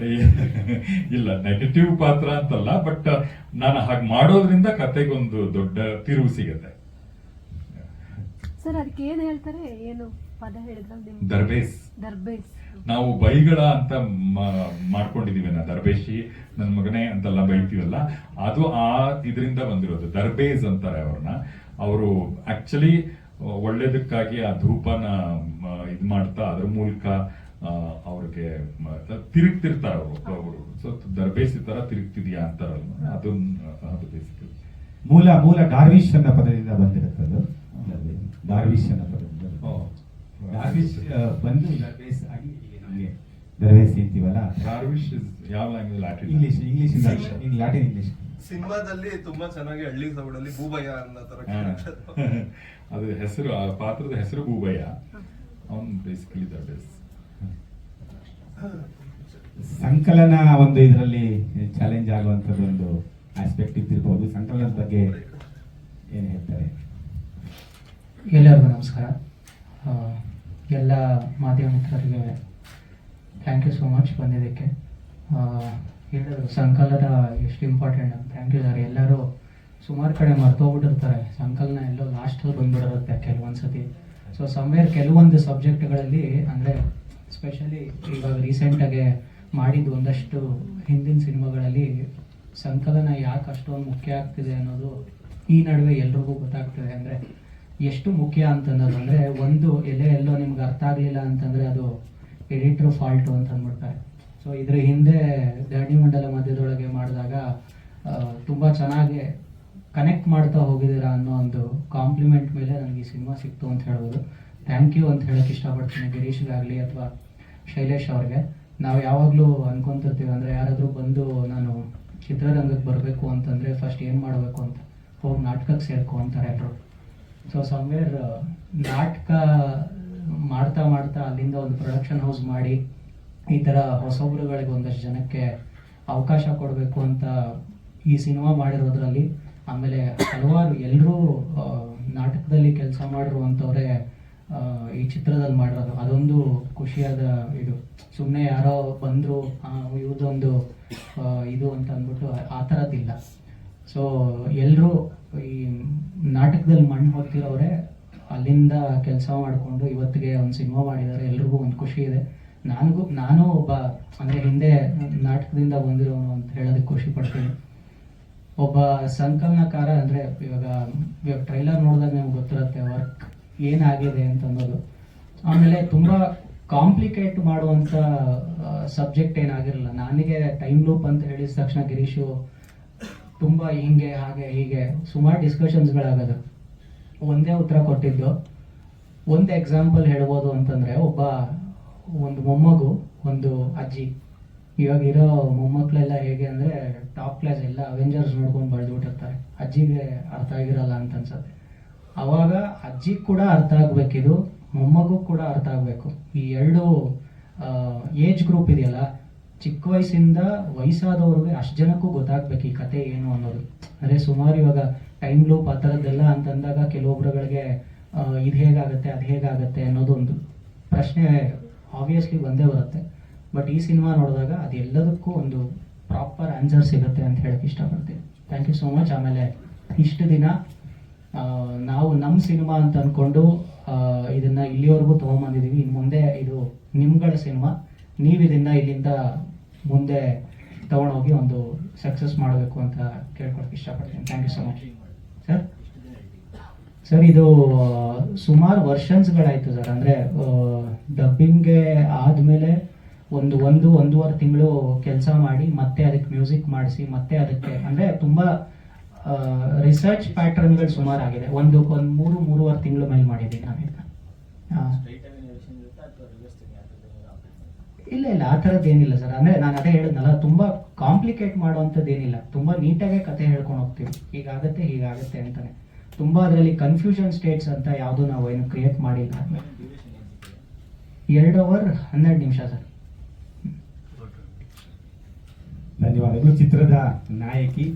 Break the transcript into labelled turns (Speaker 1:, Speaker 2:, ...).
Speaker 1: ಇಲ್ಲ ನೆಗೆಟಿವ್ ಪಾತ್ರ ಅಂತಲ್ಲ ಬಟ್ ನಾನು ಹಾಗೆ ಮಾಡೋದ್ರಿಂದ ಕತೆಗೊಂದು ದೊಡ್ಡ ತಿರುವು ಸಿಗತ್ತೆ.
Speaker 2: ಸರ್ ಅದಕ್ಕೆ ಏನು ಹೇಳ್ತಾರೆ? ಏನು ಪದ ಹೇಳಿದ್ರೆ
Speaker 1: ದರ್ಬೇಸ್.
Speaker 2: ದರ್ಬೇಸ್.
Speaker 1: ನಾವು ಬೈಗಳ ಅಂತ ಮಾಡ್ಕೊಂಡಿದೀವಿ ನಾ ದರ್ಬೇಶಿ ನನ್ನ ಮಗನೇ ಅಂತೆಲ್ಲ ಬೈತೀವಲ್ಲ ಅದು ಆ ಇದರಿಂದ ಬಂದಿರೋದು. ದರ್ಬೇಸ್ ಅಂತಾರೆ ಅವ್ರನ್ನ. ಅವರು ಆಕ್ಚುಲಿ ಒಳ್ಳೇದಕ್ಕಾಗಿ ಆ ಧೂಪನ ಇದು ಮಾಡ್ತಾ ಅದ್ರ ಮೂಲಕ ಅವ್ರಿಗೆ ತಿರುಗ್ತಿರ್ತಾರೆ ಅವರು ಸೊ ದರ್ಬೇಸಿ ತರ ತಿರುಗ್ತಿದ್ಯಾ ಅಂತಾರಲ್ಲ ಅದನ್ನ ಅದು ಬೇಸಿಕಲಿ
Speaker 3: ಮೂಲ ಮೂಲ ಡಾರ್ವಿಶ್ ಅನ್ನೋ ಪದದಿಂದ ಬಂದಿರುತ್ತೆ ಅದು. ಗಾರ್ವಿಶ್ ಅನ್ನೋ ಪದದಿಂದ ಆ, ಬಂದು ದರ್ಬೇಸ್ ಆಗಿ ನಮಗೆ ದರ್ಬೇಸಿ ಅಂತೀವಲ್ಲ?
Speaker 1: ಗಾರ್ವಿಶ್ ಯಾವ ಲ್ಯಾಂಗ್ವೇಜ್? ಲ್ಯಾಟಿನ್
Speaker 3: ಇಂಗ್ಲಿಷ್ ಇಂಗ್ಲಿಷ್ ಇಂದ ಲ್ಯಾಟಿನ್ ಇಂಗ್ಲಿಷ್
Speaker 4: ಸಿನಿಮಾದಲ್ಲಿ ತುಂಬಾ ಚೆನ್ನಾಗಿ ಹಳ್ಳಿ ಸೌಡಲ್ಲಿ ಭೂಬಯ್ಯ ಅನ್ನೋ ತರ.
Speaker 1: ಅದು ಹೆಸರು ಆ ಪಾತ್ರದ ಹೆಸರು ಭೂಬಯ್ಯ. ಅವ್ನು ಬೇಸಿಕಲಿ ದರ್ಬೇಸ್
Speaker 3: ಸಂಕಲನ ಒಂದು ಇದರಲ್ಲಿ ಚಾಲೆಂಜ್ ಆಗುವಂತದ್ದು ಒಂದು ಆಸ್ಪೆಕ್ಟ್ ಇದ್ದಿರ್ಬೋದು. ಸಂಕಲನದ ಬಗ್ಗೆ ಏನು ಹೇಳ್ತಾರೆ?
Speaker 5: ಎಲ್ಲರಿಗೂ ನಮಸ್ಕಾರ. ಎಲ್ಲ ಮಾಧ್ಯಮ ಮಿತ್ರರಿಗೆ ಥ್ಯಾಂಕ್ ಯು ಸೋ ಮಚ್ ಬಂದಿದ್ದಕ್ಕೆ. ಹೇಳಿದ್ರು ಸಂಕಲನ ಎಷ್ಟು ಇಂಪಾರ್ಟೆಂಟ್ ಥ್ಯಾಂಕ್ ಯು ಸರ್. ಎಲ್ಲರೂ ಸುಮಾರು ಕಡೆ ಮರ್ತೋಗ್ಬಿಟ್ಟಿರ್ತಾರೆ. ಸಂಕಲನ ಎಲ್ಲೋ ಲಾಸ್ಟಲ್ಲಿ ಬಂದ್ಬಿಡಿರುತ್ತೆ ಕೆಲವೊಂದು ಸತಿ ಸೊ ಸಮ್ವೇರ್ ಕೆಲವೊಂದು ಸಬ್ಜೆಕ್ಟ್ಗಳಲ್ಲಿ ಅಂದರೆ ಸ್ಪೆಷಲಿ ಇವಾಗ ರೀಸೆಂಟಾಗೆ ಮಾಡಿದ್ದು ಒಂದಷ್ಟು ಹಿಂದಿನ ಸಿನಿಮಾಗಳಲ್ಲಿ ಸಂಕಲನ ಯಾಕೆ ಅಷ್ಟೊಂದು ಮುಖ್ಯ ಆಗ್ತಿದೆ ಅನ್ನೋದು ಈ ನಡುವೆ ಎಲ್ರಿಗೂ ಗೊತ್ತಾಗ್ತಿದೆ. ಅಂದರೆ ಎಷ್ಟು ಮುಖ್ಯ ಅಂತನ್ನೋದು ಅಂದರೆ ಒಂದು ಎಲೆ ಎಲ್ಲೋ ನಿಮ್ಗೆ ಅರ್ಥ ಆಗಲಿಲ್ಲ ಅಂತಂದರೆ ಅದು ಎಡಿಟ್ರ್ ಫಾಲ್ಟು ಅಂತ ಅಂದ್ಬಿಡ್ತಾರೆ ಸೊ ಇದ್ರ ಹಿಂದೆ ಧರಣಿ ಮಂಡಲ ಮಧ್ಯದೊಳಗೆ ಮಾಡಿದಾಗ ತುಂಬ ಚೆನ್ನಾಗಿ ಕನೆಕ್ಟ್ ಮಾಡ್ತಾ ಹೋಗಿದ್ದೀರಾ ಅನ್ನೋ ಒಂದು ಕಾಂಪ್ಲಿಮೆಂಟ್ ಮೇಲೆ ನನಗೆ ಈ ಸಿನಿಮಾ ಸಿಕ್ತು ಅಂತ ಹೇಳ್ಬೋದು. ಥ್ಯಾಂಕ್ ಯು ಅಂತ ಹೇಳಕ್ಕೆ ಇಷ್ಟಪಡ್ತೀನಿ ಗಿರೀಶ್ಗಾಗಲಿ ಅಥವಾ ಶೈಲೇಶ್ ಅವ್ರಿಗೆ. ನಾವು ಯಾವಾಗಲೂ ಅನ್ಕೊಂತಿರ್ತೀವಿ ಅಂದರೆ ಯಾರಾದರೂ ಬಂದು ನಾನು ಚಿತ್ರರಂಗಕ್ಕೆ ಬರಬೇಕು ಅಂತಂದರೆ ಫಸ್ಟ್ ಏನು ಮಾಡಬೇಕು ಅಂತ? ಹೋಗಿ ನಾಟಕಕ್ಕೆ ಸೇರ್ಕೊ ಅಂತಾರೆ ಎಲ್ಲರೂ ಸೊ ಸಮ್ವೇರ್ ನಾಟಕ ಮಾಡ್ತಾ ಮಾಡ್ತಾ ಅಲ್ಲಿಂದ ಒಂದು ಪ್ರೊಡಕ್ಷನ್ ಹೌಸ್ ಮಾಡಿ ಈ ಥರ ಹೊಸಬ್ರುಗಳಿಗೆ ಒಂದಷ್ಟು ಜನಕ್ಕೆ ಅವಕಾಶ ಕೊಡಬೇಕು ಅಂತ ಈ ಸಿನಿಮಾ ಮಾಡಿರೋದ್ರಲ್ಲಿ. ಆಮೇಲೆ ಹಲವಾರು ಎಲ್ಲರೂ ನಾಟಕದಲ್ಲಿ ಕೆಲಸ ಮಾಡಿರುವಂಥವ್ರೆ ಈ ಚಿತ್ರದಲ್ಲಿ ಮಾಡಿರೋದು. ಅದೊಂದು ಖುಷಿಯಾದ ಇದು. ಸುಮ್ಮನೆ ಯಾರೋ ಬಂದರು ಇವ್ರದೊಂದು ಇದು ಅಂತ ಅಂದ್ಬಿಟ್ಟು ಆ- ಥರದ್ದಿಲ್ಲ. ಸೊ ಎಲ್ಲರೂ ಈ ನಾಟಕದಲ್ಲಿ ಮಣ್ಣು ಹೋಗ್ತಿರೋರೆ ಅಲ್ಲಿಂದ ಕೆಲಸ ಮಾಡಿಕೊಂಡು ಇವತ್ತಿಗೆ ಒಂದು ಸಿನಿಮಾ ಮಾಡಿದ್ದಾರೆ. ಎಲ್ರಿಗೂ ಒಂದು ಖುಷಿ ಇದೆ. ನನಗೂ, ನಾನು ಒಬ್ಬ, ಅಂದರೆ ಹಿಂದೆ ನಾಟಕದಿಂದ ಬಂದಿರೋನು ಅಂತ ಹೇಳೋದಕ್ಕೆ ಖುಷಿ ಪಡ್ತೀನಿ. ಒಬ್ಬ ಸಂಕಲನಕಾರ ಅಂದರೆ ಇವಾಗ ಇವಾಗ ಟ್ರೈಲರ್ ನೋಡಿದಾಗ ನಿಮ್ಗೆ ಗೊತ್ತಿರುತ್ತೆ ವರ್ಕ್ ಏನಾಗಿದೆ ಅಂತ ಅನ್ನೋದು ಆಮೇಲೆ ತುಂಬ ಕಾಂಪ್ಲಿಕೇಟ್ ಮಾಡುವಂಥ ಸಬ್ಜೆಕ್ಟ್ ಏನಾಗಿರಲ್ಲ. ನನಗೆ ಟೈಮ್ ಲೂಪ್ ಅಂತ ಹೇಳಿದ ತಕ್ಷಣ ಗಿರೀಶು ತುಂಬ ಹಿಂಗೆ, ಹಾಗೆ, ಹೀಗೆ, ಸುಮಾರು ಡಿಸ್ಕಷನ್ಸ್ಗಳಾಗೋದು. ಒಂದೇ ಉತ್ತರ ಕೊಟ್ಟಿದ್ದು. ಒಂದು ಎಕ್ಸಾಂಪಲ್ ಹೇಳ್ಬೋದು ಅಂತಂದರೆ, ಒಬ್ಬ ಒಂದು ಮೊಮ್ಮಗು, ಒಂದು ಅಜ್ಜಿ. ಇವಾಗ ಇರೋ ಮೊಮ್ಮಕ್ಕಳೆಲ್ಲ ಹೇಗೆ ಅಂದರೆ ಟಾಪ್ ಕ್ಲಾಸ್ ಎಲ್ಲ ಅವೆಂಜರ್ಸ್ ನೋಡ್ಕೊಂಡು ಬೆಳೆದ್ಬಿಟ್ಟಿರ್ತಾರೆ. ಅಜ್ಜಿಗೆ ಅರ್ಥ ಆಗಿರಲ್ಲ ಅಂತ ಅನ್ಸುತ್ತೆ. ಅವಾಗ ಅಜ್ಜಿ ಕೂಡ ಅರ್ಥ ಆಗಬೇಕಿದು ಮೊಮ್ಮಗೂ ಕೂಡ ಅರ್ಥ ಆಗಬೇಕು. ಈ ಎರಡು ಏಜ್ ಗ್ರೂಪ್ ಇದೆಯಲ್ಲ, ಚಿಕ್ಕ ವಯಸ್ಸಿಂದ ವಯಸ್ಸಾದವ್ರಿಗೆ ಅಷ್ಟು ಜನಕ್ಕೂ ಗೊತ್ತಾಗ್ಬೇಕು ಈ ಕತೆ ಏನು ಅನ್ನೋದು. ಅಂದರೆ ಸುಮಾರು ಇವಾಗ ಟೈಮ್ ಲೂಪ್ ಆ ಥರದ್ದೆಲ್ಲ ಅಂತಂದಾಗ ಕೆಲವೊಬ್ರುಗಳಿಗೆ ಇದು ಹೇಗಾಗುತ್ತೆ, ಅದು ಹೇಗಾಗುತ್ತೆ ಅನ್ನೋದು ಒಂದು ಪ್ರಶ್ನೆ ಆಬ್ವಿಯಸ್ಲಿ ಬಂದೇ ಬರುತ್ತೆ. ಬಟ್ ಈ ಸಿನಿಮಾ ನೋಡಿದಾಗ ಅದೆಲ್ಲದಕ್ಕೂ ಒಂದು ಪ್ರಾಪರ್ ಆನ್ಸರ್ ಸಿಗುತ್ತೆ ಅಂತ ಹೇಳಕ್ಕೆ ಇಷ್ಟಪಡ್ತೀನಿ. ಥ್ಯಾಂಕ್ ಯು ಸೋ ಮಚ್ ಆಮೇಲೆ ಇಷ್ಟು ದಿನ ನಾವು ನಮ್ಮ ಸಿನಿಮಾ ಅಂತ ಅಂದ್ಕೊಂಡು ಇದನ್ನು ಇಲ್ಲಿವರೆಗೂ ತೊಗೊಂಬಂದಿದ್ದೀವಿ ಇನ್ನು ಮುಂದೆ ಇದು ನಿಮ್ಗಳ ಸಿನಿಮಾ. ನೀವು ಇದನ್ನ ಇಲ್ಲಿಂದ ಮುಂದೆ ತಗೊಂಡೋಗಿ ಒಂದು ಸಕ್ಸಸ್ ಮಾಡಬೇಕು ಅಂತ ಕೇಳ್ಕೊಳಕ್ಕೆ ಇಷ್ಟಪಡ್ತೀನಿ. Thank you so much sir sir ಇದು, ಸುಮಾರು ವರ್ಷನ್ಸ್ಗಳಾಯಿತು ಸರ್ ಅಂದರೆ ಡಬ್ಬಿಂಗ್ಗೆ ಆದಮೇಲೆ ಒಂದು ಒಂದು, ಒಂದೂವರೆ ತಿಂಗಳು ಕೆಲಸ ಮಾಡಿ ಮತ್ತೆ ಅದಕ್ಕೆ ಮ್ಯೂಸಿಕ್ ಮಾಡಿಸಿ, ಮತ್ತೆ ಅದಕ್ಕೆ, ಅಂದರೆ ತುಂಬ ರಿಸರ್ಚ್ ಪ್ಯಾಟರ್ನ್ಗಳು ಸುಮಾರು ಆಗಿದೆ. ಒಂದು ಒಂದು ಮೂರು ಮೂರುವರೆ ತಿಂಗಳು ಮೇಲೆ ಮಾಡಿದ್ದೀನಿ ನಾನು ಇದನ್ನ ಇಲ್ಲ ಇಲ್ಲ ಆ ಥರದ್ದು ಏನಿಲ್ಲ ಸರ್. ಅಂದರೆ ನಾನು ಅದೇ ಹೇಳಿದ್ನಲ್ಲ ತುಂಬ ಕಾಂಪ್ಲಿಕೇಟ್ ಮಾಡುವಂಥದ್ದು ಏನಿಲ್ಲ. ತುಂಬ ನೀಟಾಗೆ ಕತೆ ಹೇಳ್ಕೊಂಡು ಹೋಗ್ತೀವಿ. ಹೀಗಾಗತ್ತೆ ಹೀಗಾಗತ್ತೆ ಅಂತಾನೆ. ತುಂಬ ಅದರಲ್ಲಿ ಕನ್ಫ್ಯೂಷನ್ ಸ್ಟೇಟ್ಸ್ ಅಂತ ಯಾವುದು ನಾವು ಏನು ಕ್ರಿಯೇಟ್ ಮಾಡಿಲ್ಲ. ಎರಡು ಅವರ್ ಹನ್ನೆರಡು ನಿಮಿಷ ಸರ್.
Speaker 3: ಧನ್ಯವಾದಗಳು. ಚಿತ್ರದ ನಾಯಕಿ.